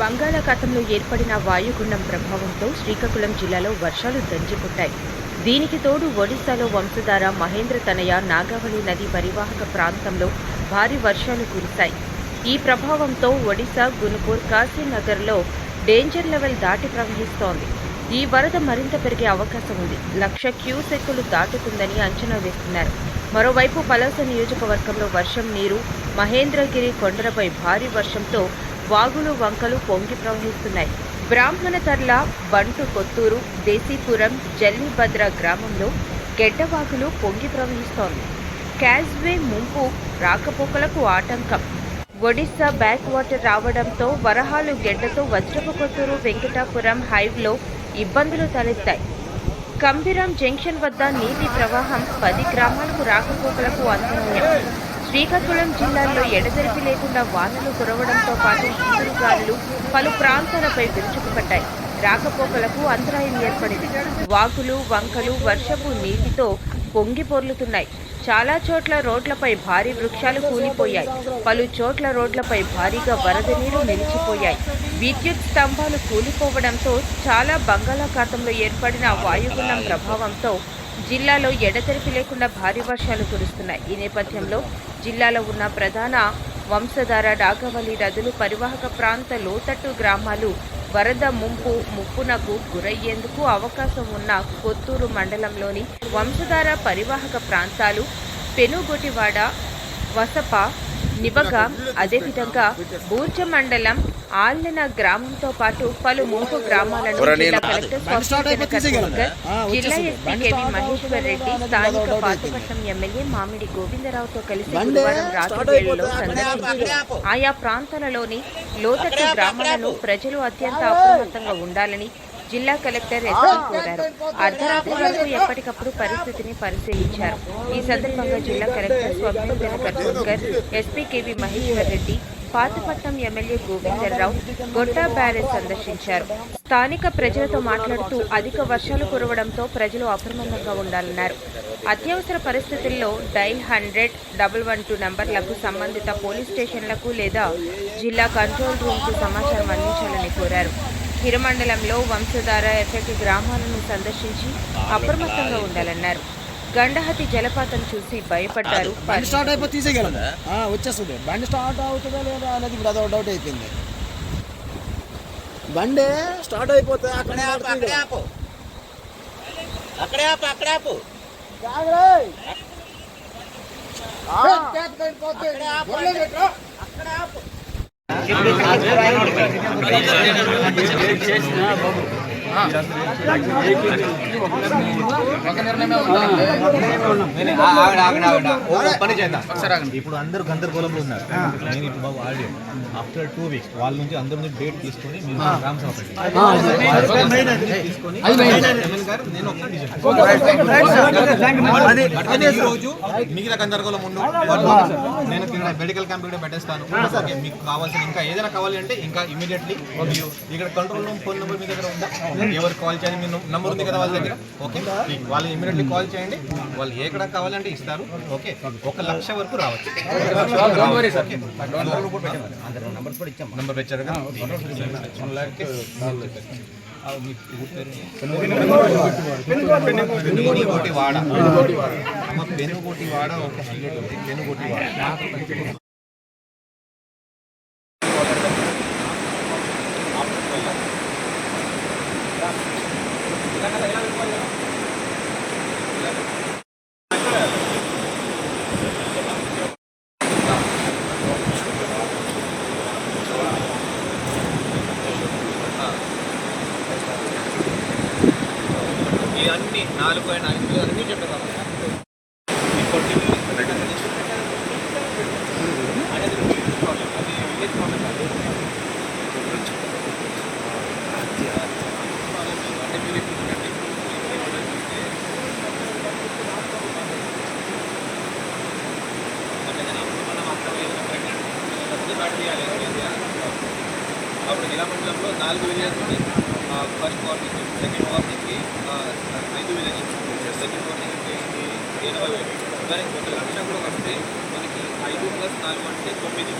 బంగాళాఖాతంలో ఏర్పడిన వాయుగుండం ప్రభావంతో శ్రీకాకుళం జిల్లాలో వర్షాలు దంచిపుట్టాయి దీనికి తోడు ఒడిశాలో వంశధార మహేంద్ర తనయ నాగావళి నది పరివాహక ప్రాంతంలో భారీ వర్షాలు కురిశాయి. ఈ ప్రభావంతో ఒడిశా గునుపూర్ కాశీనగర్లో డేంజర్ లెవెల్ దాటి ప్రవహిస్తోంది. ఈ వరద మరింత పెరిగే అవకాశం ఉంది. లక్ష క్యూసెక్కులు దాటుతుందని అంచనా వేస్తున్నారు. మరోవైపు పలాస నియోజకవర్గంలో వర్షం నీరు మహేంద్రగిరి కొండలపై భారీ వర్షంతో వాగులు వంకలు పొంగి ప్రవహిస్తున్నాయి. బ్రాహ్మణతర్ల బంటు కొత్తూరు దేశీపురం జల్లిభద్ర గ్రామంలో గెడ్డవాగులు పొంగి ప్రవహిస్తోంది. క్యాజ్వే ముంపు రాకపోకలకు ఆటంకం. ఒడిశా బ్యాక్ వాటర్ రావడంతో వరహాలు గెడ్డతో వజ్రపు కొత్తూరు వెంకటాపురం హైవ్లో ఇబ్బందులు తలెత్తాయి. కంబిరం జంక్షన్ వద్ద నీటి ప్రవాహం పది గ్రామాలకు రాకపోకలకు అంతరాయం శ్రీకాకుళం జిల్లాలో ఎడతెరిపి లేకుండా వానలు కురవడంతో పాటు ఈదురుగాలులు పలు ప్రాంతాలపై విరుచుకుపడ్డాయి. రాకపోకలకు అంతరాయం ఏర్పడింది. వాకులు వంకలు వర్షపు నీటితో పొంగి పొర్లుతున్నాయి. చాలా చోట్ల రోడ్లపై భారీ వృక్షాలు కూలిపోయాయి. పలు చోట్ల రోడ్లపై భారీగా వరద నీరు నిలిచిపోయాయి. విద్యుత్ స్తంభాలు కూలిపోవడంతో చాలా బంగాళాఖాతంలో ఏర్పడిన వాయుగుణం ప్రభావంతో జిల్లాలో ఎడతెరిపి లేకుండా భారీ వర్షాలు కురుస్తున్నాయి. ఈ నేపథ్యంలో జిల్లాలో ఉన్న ప్రధాన వంశధార డాగవల్లి నదులు పరివాహక ప్రాంత లోతట్టు గ్రామాలు వరద ముంపు ముప్పునకు గురయ్యేందుకు అవకాశం ఉన్న కొత్తూరు మండలంలోని వంశధార పరివాహక ప్రాంతాలు పెనుగొటివాడ వసప నిబగా అదేవిధంగా బూర్జ మండలం ఆల్లెన గ్రామంతో పాటు పలు ముంపు గ్రామాలను జిల్లా కలెక్టర్ జిల్లా ఎస్పీ కేవీ మహేశ్వర్ రెడ్డి స్థానిక పాతపట్నం ఎమ్మెల్యే మామిడి గోవిందరావుతో కలిసి గురువారం రాత్రి వేళలో సందర్శించి ఆయా ప్రాంతాలలోని లోతట్టు గ్రామాలను ప్రజలు అత్యంత అప్రమత్తంగా ఉండాలని జిల్లా కలెక్టర్ ఎస్పీ కోరారు అర్ధరాత్రి వరకు ఎప్పటికప్పుడు పరిస్థితిని పరిశీలించారు. ఈ సందర్భంగా జిల్లా collector Swapnendra Karsurkar SP K V Maheshwar Reddy Pathapatnam MLA Govindarao Gotta barrage సందర్శించారు. స్థానిక ప్రజలతో మాట్లాడుతూ అధిక వర్షాలు కురవడంతో ప్రజలు అప్రమత్తంగా ఉండాలన్నారు. అత్యవసర పరిస్థితుల్లో dial hundred double one two నంబర్లకు సంబంధిత పోలీస్ స్టేషన్లకు లేదా జిల్లా కంట్రోల్ రూమ్కు సమాచారం అందించాలని కోరారు. హిరమండలంలో వంశధార ఎఫెక్ట్ గ్రామాలను సందర్శించి అప్రమత్తంగా ఉండాలన్నారు. గండహతి జలపాతం చూసి భయపడ్డారు బండి స్టార్ట్ అయిపోతే తీసేయగలం ఆ, వచ్చేస్తుంది. బండి స్టార్ట్ అవుతుందా లేదా అనేది ఇప్పుడు అదొక డౌట్ అయిపోయింది. బండి స్టార్ట్ అయిపోతే అక్కడే అక్కడే ఆపు. అక్కడే ఆపు అక్కడే ఆపు. ఆగండి ఆగండి છે ఇప్పుడు అందరూ గందరగోళంలో ఉన్నారు. నేను ఇప్పుడు బాబు ఆల్రెడీ ఆఫ్టర్ టూ వీక్స్ వాళ్ళ నుంచి అందరి నుంచి డేట్ తీసుకొని మీరు గ్రామ సభ రోజు మిగిలిన గందరగోళం ఉండు నేను కింద మెడికల్ క్యాంప్ కూడా పెట్టేస్తాను. మీకు కావాల్సిన ఇంకా ఏదైనా కావాలి అంటే ఇంకా ఇమీడియట్లీ మీరు ఇక్కడ కంట్రోల్ రూమ్ ఫోన్ నెంబర్ మీ దగ్గర ఉందా? ఎవరు కాల్ చేయండి మీ నంబర్ ఉంది కదా వాళ్ళ దగ్గర? ఓకే వాళ్ళు ఇమీడియట్లీ కాల్ చేయండి. వాళ్ళు ఎక్కడ కావాలంటే ఇస్తారు. ఓకే ఒక లక్ష వరకు రావచ్చు. నంబర్ పెట్టారు కదా? పెనుగోటి వాడ? అమ్మ, పెనుగోటి వాడ? ఒక పెనుగోటి వాడ? ఏదైనా ప్రెగ్నెంట్ పెద్ద బ్యాట్ చేయాలి అప్పుడు నిలమండలంలో నాలుగు విలేజెస్ ఉన్నాయి ఫస్ట్ వార్నింగ్ సెకండ్ మనకి ఐదు వేల నుంచి సెకండ్ వన్ ఎనభై వేలు. దానికి ఒక లక్ష కూడా వస్తే మనకి ఐదు ప్లస్ నాలుగు అంటే తొమ్మిది.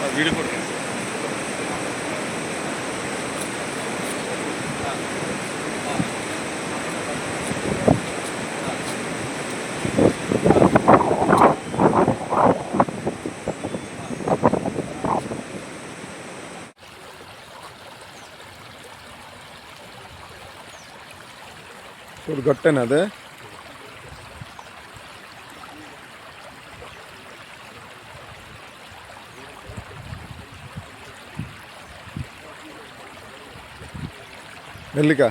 తొమ్మిది सूट घट्ट है ना नेलिका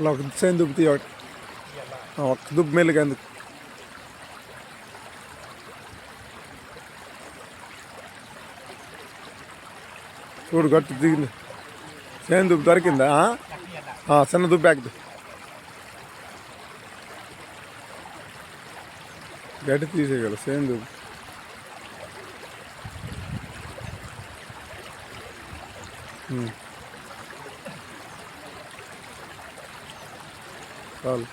लॉक दुबती दुब मेले का చూడు గట్టు దిగింది సేమ్ దుబ్బు దొరికిందా ఆ? ఆ, చిన్న దుబ్బు ఎక్కదు గడ్డి తీసేయగల సేమ్ దుబ్బు ఉమ్. చాలు